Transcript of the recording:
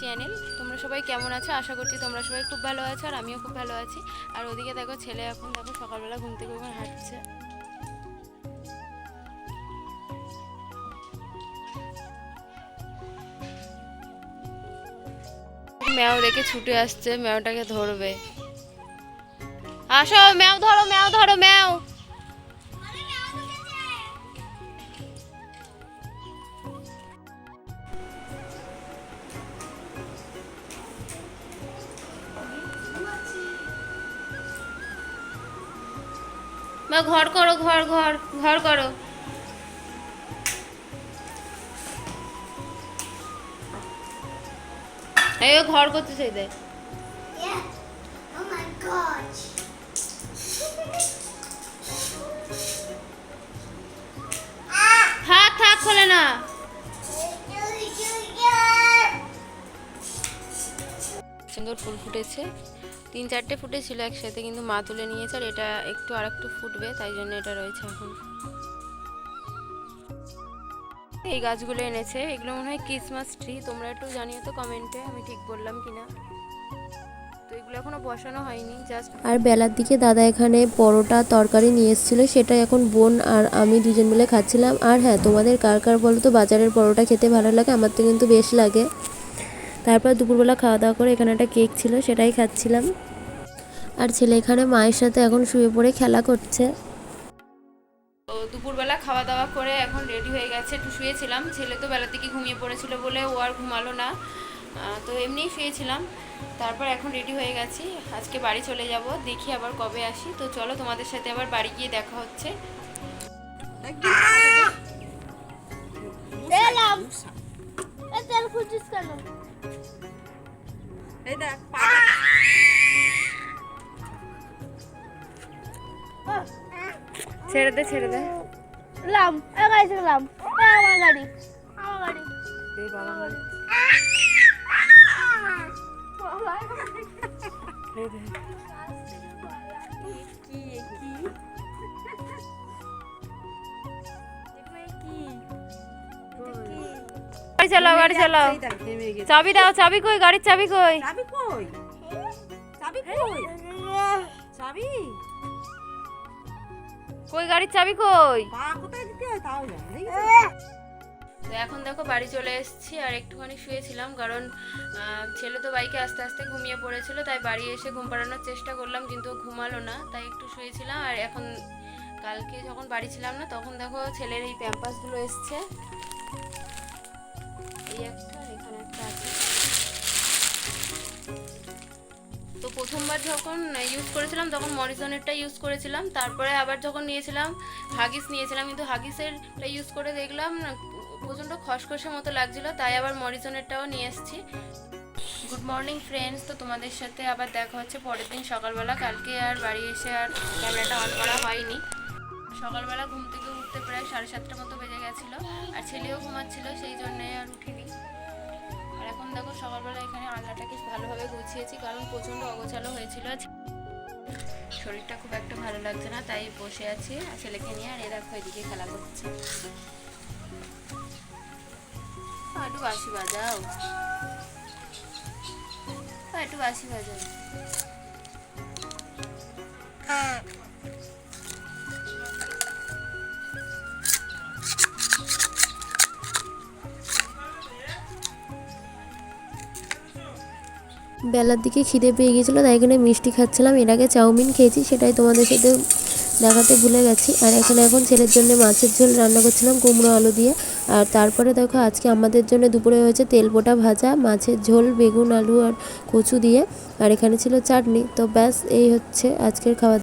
Channel. তোমরা সবাই কেমন আছো? আশা করছি তোমরা সবাই খুব ভালো আছো আর আমিও খুব ভালো আছি। আর ওদিকে দেখো, ছেলে এখন দেখো সকালবেলা ঘুম থেকে উঠে হাঁটছে। ম্যাও দেখে ছুটে আসছে, ম্যাওটাকে ধরবে। আসো, ম্যাও ধরো ম্যাও ধরো, ম্যাও। বা ঘর করো ঘর ঘর ঘর করো। এই ঘর করতে চাই দেয় সুন্দর ফুল ফুটেছে। তিন চারটে ফুটেছিল একসাথে, কিন্তু মা তুলে নিয়েছে আর এটা একটু আর একটু ফুটবে, তাই জন্য এটা রয়েছে এখন। এই গাছগুলো এনেছে, এগুলো মনে হয় ক্রিসমাস ট্রি তোমরা একটু জানিও তো কমেন্টে, আমি ঠিক বললাম কিনা। তো এগুলো এখনও বসানো হয়নি জাস্ট আর বেলার দিকে দাদা এখানে পরোটা তরকারি নিয়ে এসেছিল সেটা এখন বোন আর আমি দুজন মিলে খাচ্ছিলাম। আর হ্যাঁ তোমাদের কার কার বলো তো, বাজারের পরোটা খেতে ভালো লাগে, আমার তো কিন্তু বেশ লাগে। তারপর দুপুরবেলা খাওয়া দাওয়া করে এখানে একটা কেক ছিল, সেটাই খাচ্ছিলাম। আর ছেলে এখানে মায়ের সাথে এখন শুয়ে পড়ে, খেলা করছে। তো দুপুরবেলা খাওয়া দাওয়া করে এখন রেডি হয়ে গেছে, একটু শুয়েছিলাম। ছেলে তো বেলার দিকে ঘুমিয়ে পড়েছিল বলে ও আর ঘুমালো না। তো এমনিই শুয়েছিলাম। তারপর এখন রেডি হয়ে গেছি। আজকে বাড়ি চলে যাব, দেখি আবার কবে আসি। তো চলো তোমাদের সাথে আবার বাড়ি গিয়ে দেখা হচ্ছে। কেন এই দেখ ছেড়ে দে ছেড়ে দে। লাম এ গাড়ি লাম। আমার গাড়ি আমার গাড়ি। এই বাবা আমার গাড়ি চালাও গাড়ি চালাও। চাবি দাও চাবি কই গাড়ির চাবি কই? চাবি কই? চাবি কই? চাবি? কই গাড়ির চাবি কই? তো এখন দেখো বাড়ি চলে এসেছি আর একটুখানি শুয়েছিলাম কারণ ছেলে তো বাইকে আস্তে আস্তে ঘুমিয়ে পড়েছিল তাই বাড়ি এসে ঘুম পাড়ানোর চেষ্টা করলাম কিন্তু ঘুমালো না তাই একটু শুয়েছিলাম আর এখন কালকে যখন বাড়ি ছিলাম না তখন দেখো ছেলের এই প্যাম্পাসগুলো এসছে। তো প্রথমবার যখন ইউজ করেছিলাম, তখন মরিজনেরটা ইউজ করেছিলাম। তারপরে আবার যখন নিয়েছিলাম, হাগিস নিয়েছিলাম, কিন্তু হাগিসেরটা ইউজ করে দেখলাম প্রচণ্ড খসখসে মতো লাগছিল, তাই আবার মরিজনেরটাও নিয়ে এসেছি। গুড মর্নিং ফ্রেন্ডস তো তোমাদের সাথে আবার দেখা হচ্ছে পরের দিন সকালবেলা। কালকে আর বাড়ি এসে আর ক্যামেরাটা অন করা হয়নি। সকালবেলা ঘুম থেকে উঠতে প্রায় সাড়ে সাতটার মতো বেজে গেছিল, আর ছেলেও ঘুমাচ্ছিল, সেই জন্যে আর উঠিনি। আর এখন দেখো সকালবেলা এখানে আলনাটাকে ভালোভাবে গুছিয়েছি, কারণ প্রচণ্ড অগোছালো হয়েছিল। শরীরটা খুব একটা ভালো লাগছে না, তাই বসে আছি, আর ছেলেকে নিয়ে আর এ দেখো এদিকে খেলা করছে। একটু বাসি বাজাও। একটু বাসি বাজাও। বেলার দিকে খিদে পেয়ে গিয়েছিল, তাই এখানে মিষ্টি খাচ্ছিলাম। এর আগে চাউমিন খেয়েছি, সেটাই তোমাদের সাথে দেখাতে ভুলে গেছি। আর এখানে এখন ছেলের জন্য মাছের ঝোল রান্না করছিলাম, কুমড়ো আলু দিয়ে। আর তারপরে দেখো, আজকে আমাদের জন্য দুপুরে হয়েছে তেলপোটা ভাজা, মাছের ঝোল, বেগুন, আলু আর কচু দিয়ে। আর এখানে ছিল চাটনি, তো ব্যাস, এই হচ্ছে আজকের খাবার।